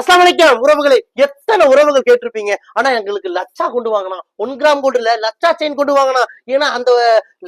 அஸ்லாம் வலைக்கம் உறவுகளை எத்தனை உறவுகள் கேட்டிருப்பீங்க? ஆனா எங்களுக்கு லட்சா கொண்டு வாங்கலாம் ஒன் கிராம் கோல்டு இல்ல லட்சா செயின் கொண்டு வாங்கலாம் ஏன்னா அந்த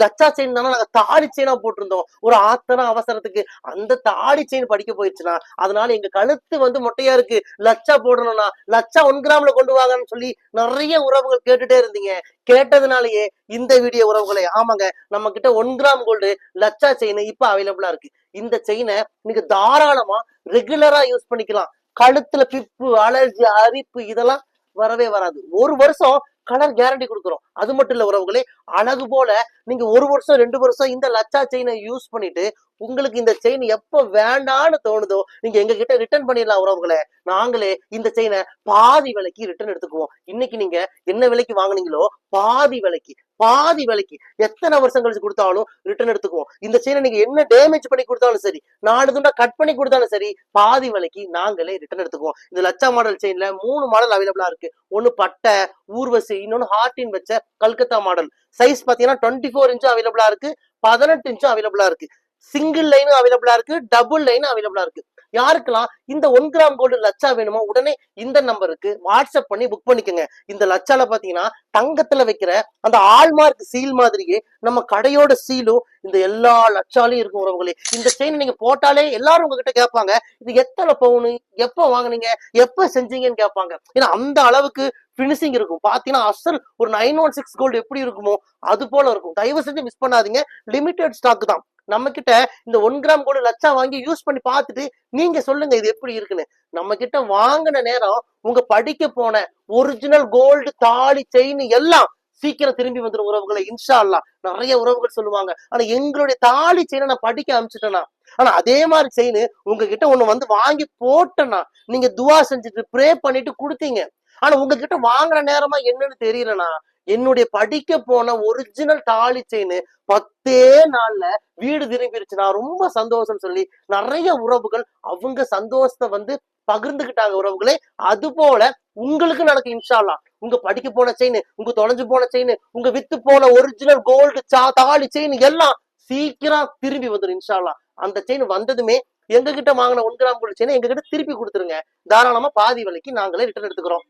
லட்சா செயின் தானே நாங்க தாடி செயினா போட்டிருந்தோம். ஒரு ஆத்தன அவசரத்துக்கு அந்த தாடி செயின் படிக்க போயிடுச்சுன்னா அதனால எங்க கழுத்து வந்து மொட்டையா இருக்கு. லட்சா போடணும்னா லட்சா ஒன் கிராம்ல கொண்டு வாங்கன்னு சொல்லி நிறைய உறவுகள் கேட்டுட்டே இருந்தீங்க. கேட்டதுனாலயே இந்த வீடியோ உறவுகளை ஆமாங்க நம்ம கிட்ட ஒன் கிராம் கோல்டு லட்சா செயின் இப்ப அவைலபிளா இருக்கு. இந்த செயினை நீங்க தாராளமா ரெகுலரா யூஸ் பண்ணிக்கலாம். கழுத்துல பிப்பு அலர்ஜி அரிப்பு இதெல்லாம் வரவே வராது. ஒரு வருஷம் கலர் கேரண்டி கொடுக்குறோம். அது மட்டும் இல்ல உறவுகளே அழகு போல நீங்க ஒரு வருஷம் ரெண்டு வருஷம் இந்த லச்சா செயினை யூஸ் பண்ணிட்டு உங்களுக்கு இந்த செயின் எப்ப வேண்டான்னு தோணுதோ நீங்க எங்க கிட்ட ரிட்டர்ன் பண்ணிடலாம் உறவுகளை. நாங்களே இந்த செயினை பாதி விலைக்கு ரிட்டர்ன் எடுத்துக்குவோம். இன்னைக்கு நீங்க என்ன விலைக்கு வாங்குனீங்களோ பாதி விலைக்கு. பாதி விலைக்கு எத்தனை வருஷம் கழிச்சு கொடுத்தாலும் ரிட்டர்ன் எடுத்துக்குவோம். இந்த செயினை நீங்க என்ன டேமேஜ் பண்ணி கொடுத்தாலும் சரி நாலு துண்டா கட் பண்ணி கொடுத்தாலும் சரி பாதி விலைக்கு நாங்களே ரிட்டர்ன் எடுத்துக்குவோம். இந்த லட்சா மாடல் செயின்ல மூணு மாடல் அவைலபிளா இருக்கு. ஒன்னு பட்டை ஊர்வசி இன்னொன்னு ஹார்டின் வச்ச கல்கத்தா மாடல் சைஸ் பாத்தீங்கன்னா டுவெண்ட்டி ஃபோர் இன்ச்சும் அவைலபிளா இருக்கு பதினெட்டு இன்ச்சும் அவைலபிளா இருக்கு. சிங்கிள் லைனும் அவைலபிளா இருக்கு டபுள் லைனும் அவைலபிளா இருக்கு. யாருக்கெல்லாம் இந்த ஒன் கிராம் கோல்டு லட்சா வேணுமோ உடனே இந்த நம்பருக்கு வாட்ஸ்அப் பண்ணி புக் பண்ணிக்கோங்க. இந்த லட்சால பாத்தீங்கன்னா தங்கத்துல வைக்கிற அந்த ஆல்மார்க் சீல் மாதிரியே நம்ம கடையோட சீலும் இந்த எல்லா லட்சாலையும் இருக்கும் உறவுகளே. இந்த செயின் நீங்க போட்டாலே எல்லாரும் உங்ககிட்ட கேட்பாங்க இது எத்தனை பவுனு எப்ப வாங்குனீங்க எப்ப செஞ்சீங்கன்னு கேட்பாங்க. ஏன்னா அந்த அளவுக்கு பினிஷிங் இருக்கும். பாத்தீங்கன்னா அசல் ஒரு நைன் ஒன் சிக்ஸ் கோல்டு எப்படி இருக்குமோ அது போல இருக்கும். தயவு செஞ்சு மிஸ் பண்ணாதீங்க. லிமிடெட் ஸ்டாக் தான். நம்ம கிட்ட இந்த ஒன் கிராம் கூட லட்சம் வாங்கி யூஸ் பண்ணி பார்த்துட்டு நீங்க சொல்லுங்க இது எப்படி இருக்குன்னு. நம்ம கிட்ட வாங்கின நேரம் உங்க படிக்க போன ஒரிஜினல் கோல்டு தாலி செயின் எல்லாம் சீக்கிரம் திரும்பி வந்துடும் உறவுகளை இன்ஷா அல்லா நிறைய உறவுகள் சொல்லுவாங்க. ஆனா எங்களுடைய தாலி செயினை நான் படிக்க அனுப்பிச்சிட்டேனா? ஆனா அதே மாதிரி செயின் உங்ககிட்ட ஒண்ணு வந்து வாங்கி போட்டேன்னா நீங்க துவா செஞ்சுட்டு ப்ரே பண்ணிட்டு கொடுத்தீங்க. ஆனா உங்ககிட்ட வாங்குற நேரமா என்னன்னு தெரியலனா? என்னுடைய படிக்க போன ஒரிஜினல் தாலி செயின் பத்தே நாள்ல வீடு திரும்பிருச்சு. நான் ரொம்ப சந்தோஷம் சொல்லி நிறைய உறவுகள் அவங்க சந்தோஷத்தை வந்து பகிர்ந்துகிட்டாங்க உறவுகளே. அது போல உங்களுக்கு நடக்கும் இன்ஷால்லா உங்க படிக்க போன செயின் உங்க தொலைஞ்சு போன செயின் உங்க வித்து போன ஒரிஜினல் கோல்டு சா தாலி செயின் எல்லாம் சீக்கிரம் திரும்பி வந்துடும் இன்ஷால்லா அந்த செயின் வந்ததுமே எங்க கிட்ட வாங்கின ஒன் கிராம் கோல்டு செயினை எங்க கிட்ட திருப்பி கொடுத்துருங்க. தாராளமா பாதி விலைக்கு நாங்களே ரிட்டர்ன் எடுத்துக்கிறோம்.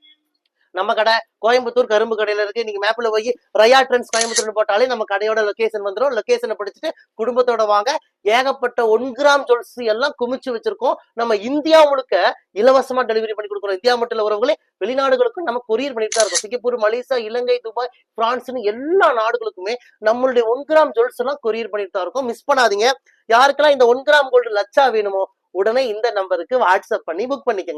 நம்ம கடை கோயம்புத்தூர் கரும்பு கடையில இருக்கு. நீங்க மேப்ல போய் ரயா ட்ரெண்ட்ஸ் கோயம்புத்தூர்னு போட்டாலே நம்ம கடையோட லொகேஷன் வந்துடும் லொகேஷனை படிச்சுட்டு குடும்பத்தோட வாங்க. ஏகப்பட்ட ஒன் கிராம் ஜுவல்ஸ் எல்லாம் குமிச்சு வச்சிருக்கோம். நம்ம இந்தியா முழுக்க இலவசமா டெலிவரி பண்ணி கொடுக்குறோம். இந்தியா மட்டும் உறவுகளே வெளிநாடுகளுக்கும் நம்ம கொரியர் பண்ணிட்டு தான் இருக்கோம். சிங்கப்பூர் மலேசியா இலங்கை துபாய் பிரான்ஸ்னு எல்லா நாடுகளுக்குமே நம்மளுடைய ஒன் கிராம் ஜுவல்ஸ் எல்லாம் கொரியர் பண்ணிட்டு தான் இருக்கோம். மிஸ் பண்ணாதீங்க. யாருக்கெல்லாம் இந்த ஒன் கிராம் கோல்டு லட்சா வேணுமோ உடனே இந்த நம்பருக்கு வாட்ஸ்அப் பண்ணி புக் பண்ணிக்கோங்க.